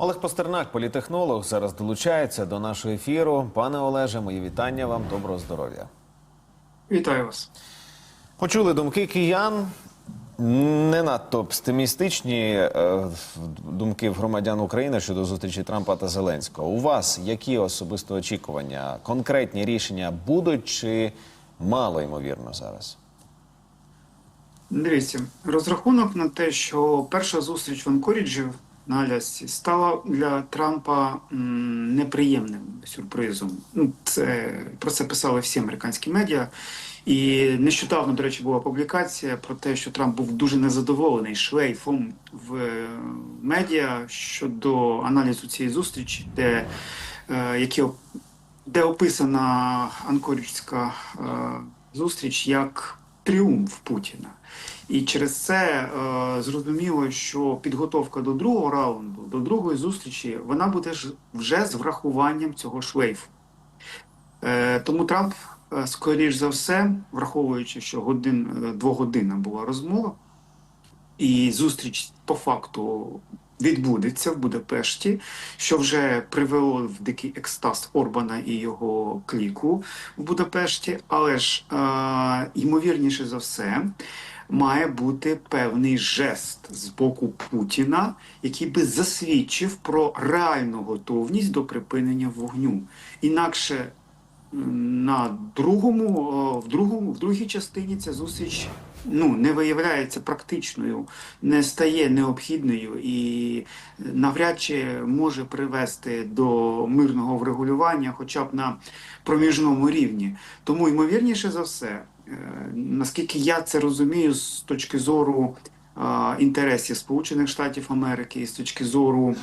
Олег Пастернак, політехнолог, зараз долучається до нашого ефіру. Пане Олеже, мої вітання вам. Доброго здоров'я. Вітаю вас. Почули думки киян. Не надто оптимістичні е, думки громадян України щодо зустрічі Трампа та Зеленського. У вас які особисто очікування? Конкретні рішення будуть чи мало ймовірно зараз? Дивіться, розрахунок на те, що перша зустріч в Анкоріджі на стала для Трампа неприємним сюрпризом. Ну, це про це писали всі американські медіа. І нещодавно, до речі, була публікація про те, що Трамп був дуже незадоволений шлейфом в е, медіа щодо аналізу цієї зустрічі, де, е, які, де описана Анкоріджська е, зустріч як тріумф Путіна. І через це е, зрозуміло, що підготовка до другого раунду, до другої зустрічі, вона буде ж вже з врахуванням цього шлейфу. Е, тому Трамп, е, скоріш за все, враховуючи, що годин, е, двогодинна була розмова, і зустріч по факту відбудеться в Будапешті, що вже привело в дикий екстаз Орбана і його кліку в Будапешті. Але ж е, ймовірніше за все. Має бути певний жест з боку Путіна, який би засвідчив про реальну готовність до припинення вогню. Інакше на другому, е, в другому, в другій частині ця зустріч ну, не виявляється практичною, не стає необхідною і навряд чи може привести до мирного врегулювання, хоча б на проміжному рівні. Тому ймовірніше за все, е, наскільки я це розумію, з точки зору. Інтересів Сполучених Штатів Америки і з точки зору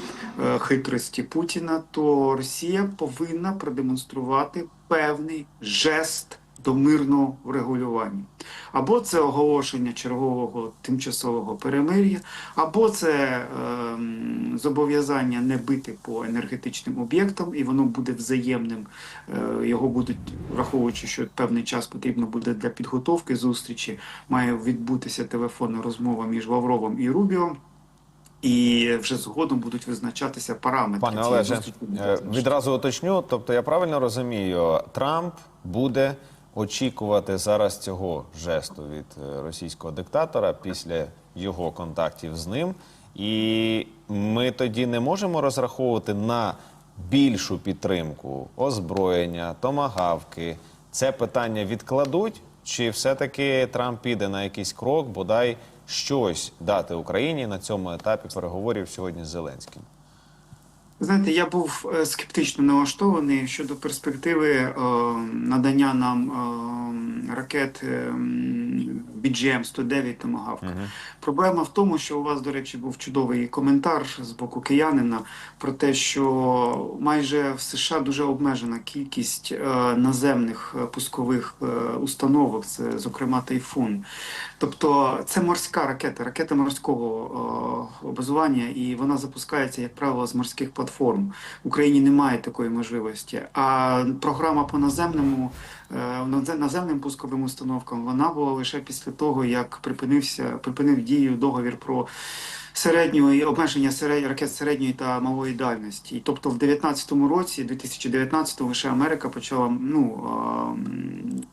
е, хитрості Путіна, то Росія повинна продемонструвати певний жест до мирного врегулювання. Або це оголошення чергового тимчасового перемир'я, або це ем, зобов'язання не бити по енергетичним об'єктам, і воно буде взаємним. Е, його будуть, враховуючи, що певний час потрібно буде для підготовки зустрічі, має відбутися телефонна розмова між Лавровим і Рубіо. І вже згодом будуть визначатися параметри. Пане Олеже, е, відразу уточню. Тобто, я правильно розумію, Трамп буде очікувати зараз цього жесту від е, російського диктатора після його контактів з ним, і ми тоді не можемо розраховувати на більшу підтримку озброєння, томагавки. Це питання відкладуть, чи все-таки Трамп піде на якийсь крок, бодай щось дати Україні на цьому етапі переговорів сьогодні з Зеленським? Знаєте, я був е, скептично налаштований щодо перспективи е, надання нам е, ракет е, BGM-109 Томагавк. Проблема в тому, що у вас, до речі, був чудовий коментар з боку киянина про те, що майже в США дуже обмежена кількість е, наземних е, пускових е, установок, це, зокрема, тайфун. Тобто це морська ракета, ракета морського е, базування, і вона запускається, як правило, з морських платформ. В Україні немає такої можливості. А програма по наземному е, наземним пусковим установкам вона була лише після того, як припинився припинив дію договір про середньої обмеження серед, ракет середньої та малої дальності. І тобто в 19-му році, 2019 лише Америка почала ну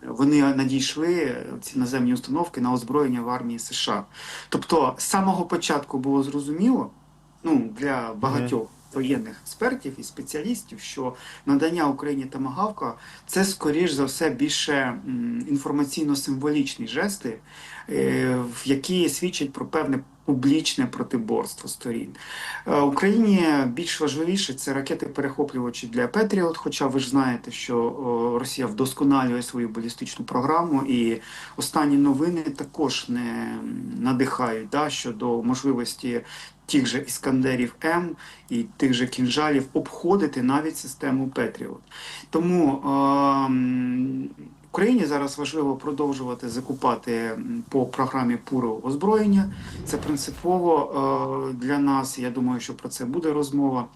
вони надійшли ці наземні установки на озброєння в армії США. Тобто з самого початку було зрозуміло, ну для багатьох. Воєнних експертів і спеціалістів, що надання Україні тамагавка це скоріш за все більше інформаційно-символічні жести, е, які свідчать про певне публічне протиборство сторін. Е, Україні більш важливіше це ракети-перехоплювачі для Петріот. Хоча ви ж знаєте, що Росія вдосконалює свою балістичну програму, і останні новини також не надихають да, щодо можливості. Тих же іскандерів М і тих же кінжалів обходити навіть систему Петріот. Тому ем, Україні зараз важливо продовжувати закупати по програмі ПУРО озброєння. Це принципово е, для нас. Я думаю, що про це буде розмова.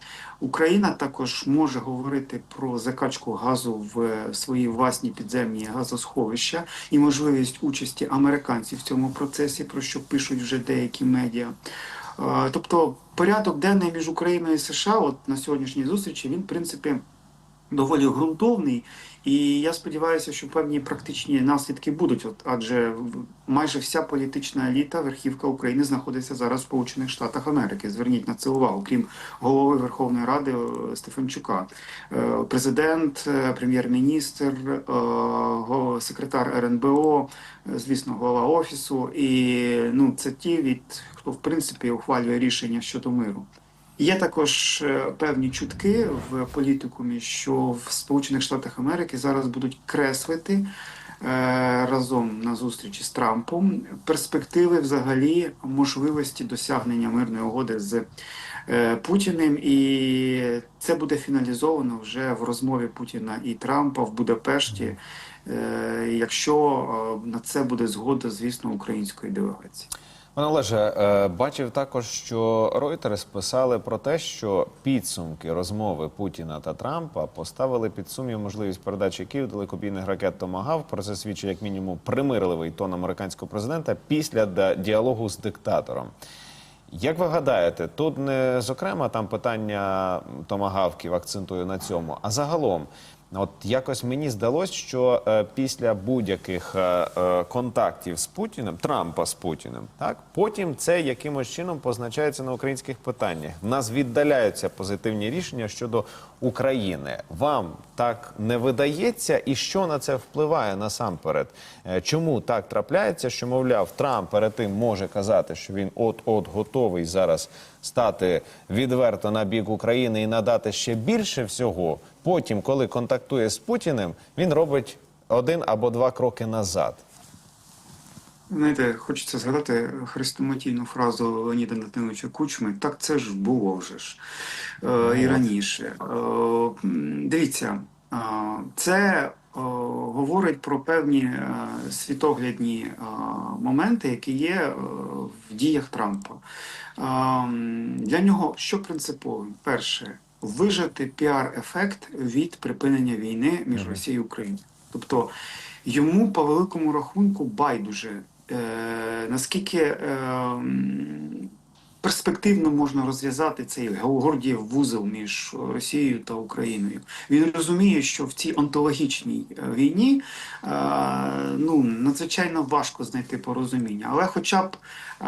Україна також може говорити про закачку газу в свої власні підземні газосховища і можливість участі американців в цьому процесі, про що пишуть вже деякі медіа. Е, Тобто порядок денний між Україною і США, от на сьогоднішній зустрічі, він в принципі доволі ґрунтовний. І я сподіваюся, що певні практичні наслідки будуть. От адже майже вся політична еліта, верхівка України знаходиться зараз в Сполучених Штатах Америки. Зверніть на це увагу, крім голови Верховної Ради е, Стефанчука, Е, президент, е, прем'єр-міністр, секретар РНБО, звісно, голова офісу. І ну це ті від хто в принципі ухвалює рішення щодо миру. Є також е, певні чутки в політикумі, що в Сполучених Штатах Америки зараз будуть креслити е, разом на зустрічі з Трампом перспективи взагалі можливості досягнення мирної угоди з е, Путіним, і це буде фіналізовано вже в розмові Путіна і Трампа в Будапешті, якщо на це буде згода, звісно, української делегації. Пане Олеже, е, бачив також, що Reuters писали про те, що підсумки розмови Путіна та Трампа поставили під сумнів можливість передачі Київ далекобійних ракет Томагав. Про це свідчить як мінімум примирливий тон американського президента після діалогу з диктатором. Як ви гадаєте, тут не зокрема там питання томагавків акцентую на цьому, а загалом, от якось мені здалось, що е, після будь-яких е, е, контактів з Путіним, Трампа з Путіним, так потім це якимось чином позначається на українських питаннях. В нас віддаляються позитивні рішення щодо України. Вам так не видається, і що на це впливає насамперед? Е, Чому так трапляється, що мовляв, Трамп перед тим може казати, що він от-от готовий зараз стати відверто на бік України і надати ще більше всього. Потім, коли контактує з Путіним, він робить один або два кроки назад. Знаєте, хочеться згадати хрестоматійну фразу Леоніда Натановича Кучми. Так це ж було вже ж е, і раніше. Е, дивіться, е, це говорить про певні світоглядні моменти, які є діях Трампа. Для нього що принципово? Перше, вижати піар-ефект від припинення війни між Росією і Україною. Тобто йому по великому рахунку байдуже, е, наскільки е, м, перспективно можна розв'язати цей Гордієв вузол між Росією та Україною. Він розуміє, що в цій онтологічній е, війні е, ну, надзвичайно важко знайти порозуміння, але хоча б е,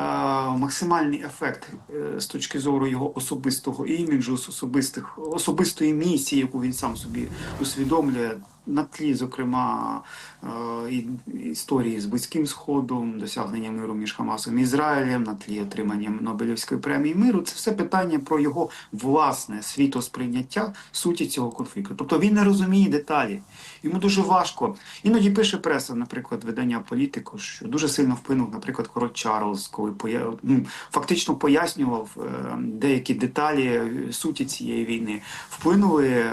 максимальний ефект е, з точки зору його особистого іміджу, з особистих, особистої місії, яку він сам собі усвідомлює, на тлі, зокрема, е, історії з Близьким Сходом, досягнення миру між Хамасом і Ізраїлем, на тлі отримання Нобелівської премії миру, це все питання про його власне світосприйняття суті цього конфлікту. Тобто він не розуміє деталі. Йому дуже важко. Іноді пише преса, наприклад, видання політику, що дуже сильно вплинув, наприклад, король Чарльз, коли поя... ну, фактично пояснював е, деякі деталі суті цієї війни. Вплинули е,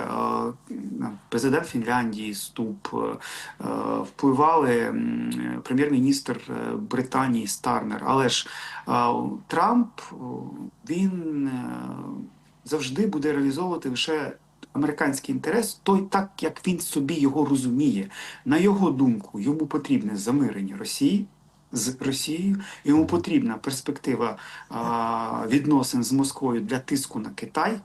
президент Фінляндії, Ступ, е, впливали прем'єр-міністр Британії Стармер. Але ж Трамп він завжди буде реалізовувати лише американський інтерес, той так, як він собі його розуміє. На його думку, йому потрібне замирення Росії. З Росією йому потрібна перспектива а, відносин з Москвою для тиску на Китай,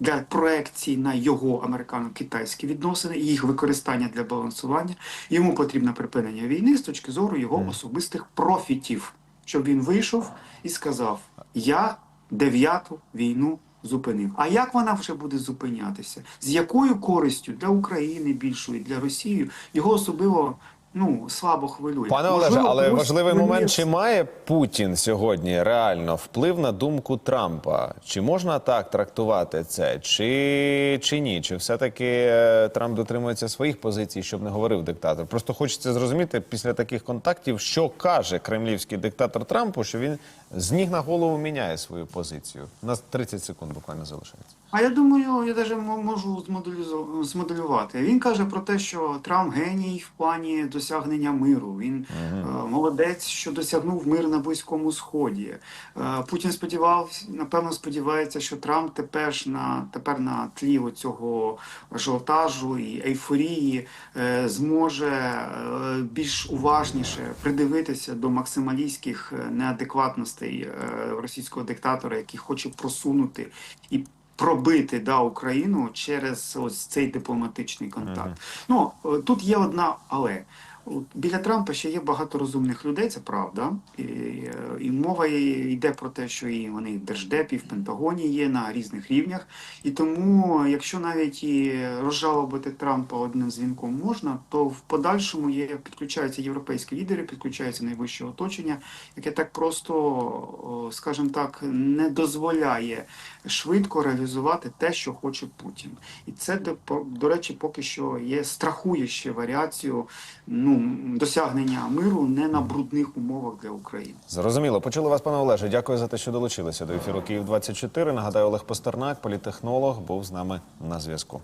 для проекції на його американо-китайські відносини і їх використання для балансування. Йому потрібно припинення війни з точки зору його особистих профітів, щоб він вийшов і сказав: Я дев'яту війну зупинив. А як вона вже буде зупинятися? З якою користю для України більшої, для Росії його особливо ну слабо хвилює. Пане Олеже, Можливо, але важливий хвилює момент: чи має Путін сьогодні реально вплив на думку Трампа? Чи можна так трактувати це, чи, чи ні? Чи все-таки е, Трамп дотримується своїх позицій, щоб не говорив диктатор? Просто хочеться зрозуміти після таких контактів, що каже кремлівський диктатор Трампу, що він з ніг на голову міняє свою позицію. У нас 30 секунд буквально залишається. А я думаю, я навіть можу змоделювати. Він каже про те, що Трамп геній в плані досягнення миру. Він е, молодець, що досягнув мир на Близькому Сході. Е, Путін сподівався, напевно, сподівається, що Трамп тепер на тепер на тлі цього ажіотажу і ейфорії е, зможе е, більш уважніше придивитися до максималістських неадекватностей е, російського диктатора, який хоче просунути і пробити да, Україну через ось цей дипломатичний контакт. Ну е, тут є одна але. Біля Трампа ще є багато розумних людей, це правда. І, і мова йде про те, що і вони в держдепі, в Пентагоні є на різних рівнях. І тому, якщо навіть і розжалобити Трампа одним дзвінком можна, то в подальшому є підключаються європейські лідери, підключається найвище оточення, яке так просто, скажімо так, не дозволяє швидко реалізувати те, що хоче Путін. І це до, до речі, поки що є страхує ще варіацію ну досягнення миру не на брудних умовах для України. Зрозуміло. Почули вас, пане Олеже. Дякую за те, що долучилися до ефіру Київ 24 Нагадаю, Олег Пастернак, політехнолог, був з нами на зв'язку.